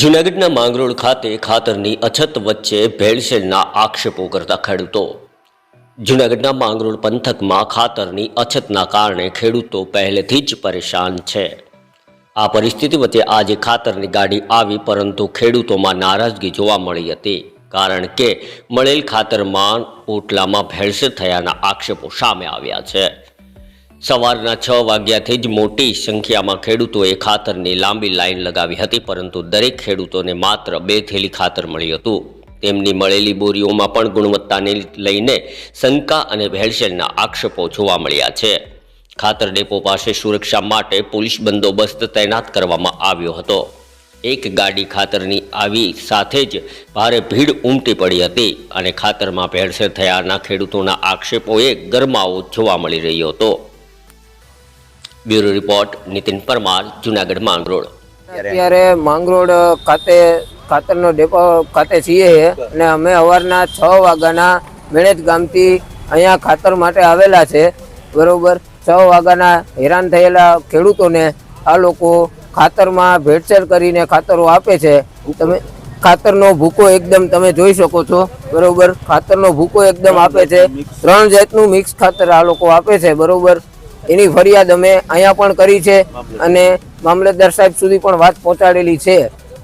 જૂનાગઢના માંગરોળ ખાતે ખાતરની અછત વચ્ચે ભેળસેળના આક્ષેપો કરતા ખેડૂતો. જૂનાગઢના માંગરોળ પંથકમાં ખાતરની અછતના કારણે ખેડૂતો પહેલેથી જ પરેશાન છે. આ પરિસ્થિતિ વચ્ચે આજે ખાતરની ગાડી આવી, પરંતુ ખેડૂતોમાં નારાજગી જોવા મળી હતી, કારણ કે મળેલ ખાતરમાં ઓટલામાં ભેળસેળ થયાના આક્ષેપો સામે આવ્યા છે. સવારના છ વાગ્યાથી જ મોટી સંખ્યામાં ખેડૂતોએ ખાતરની લાંબી લાઈન લગાવી હતી, પરંતુ દરેક ખેડૂતોને માત્ર બે થેલી ખાતર મળ્યું હતું. તેમની મળેલી બોરીઓમાં પણ ગુણવત્તાને લઈને શંકા અને ભેળસેળના આક્ષેપો જોવા મળ્યા છે. ખાતર ડેપો પાસે સુરક્ષા માટે પોલીસ બંદોબસ્ત તૈનાત કરવામાં આવ્યો હતો. એક ગાડી ખાતરની આવી સાથે જ ભારે ભીડ ઉમટી પડી હતી અને ખાતરમાં ભેળસેળ થયાના ખેડૂતોના આક્ષેપોએ ગરમાવો જોવા મળી રહ્યો હતો. Bureau report Nitin Parmar, Junagadh Mangrol. અત્યારે માંગરોળ ખાતે ખાતરનો ડેપો ખાતે છીએ અને અમે અવારના છ વાગ્યાના મેળેજ ગામથી અહીંયા ખાતર માટે આવેલા છે. બરોબર, છ વાગ્યાના હેરાન થયેલા ખેડૂતોને આ લોકો ખાતરમાં ભેળસેળ કરીને ખાતરો આપે છે. તમે ખાતરનો ભૂકો એકદમ તમે જોઈ શકો છો. બરોબર, ખાતરનો ભૂકો એકદમ આપે છે. ત્રણ જાતનું મિક્સ ખાતર આ લોકો આપે છે. બરોબર એની ફરિયાદ અમે અહીંયા પણ કરી છે અને મામલતદાર સાહેબ સુધી પણ વાત પહોંચાડેલી છે.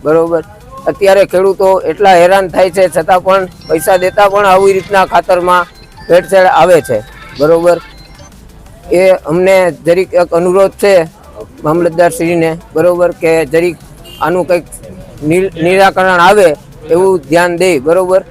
બરોબર? અત્યારે ખેડૂતો એટલા હેરાન થાય છે, છતાં પણ પૈસા દેતા પણ આવી રીતના ખાતરમાં ભેળસેળ આવે છે. બરોબર? એ અમને જરીક એક અનુરોધ છે મામલતદારશ્રીને બરોબર, કે જરીક આનું કંઈક નિરાકરણ આવે એવું ધ્યાન દે, બરોબર?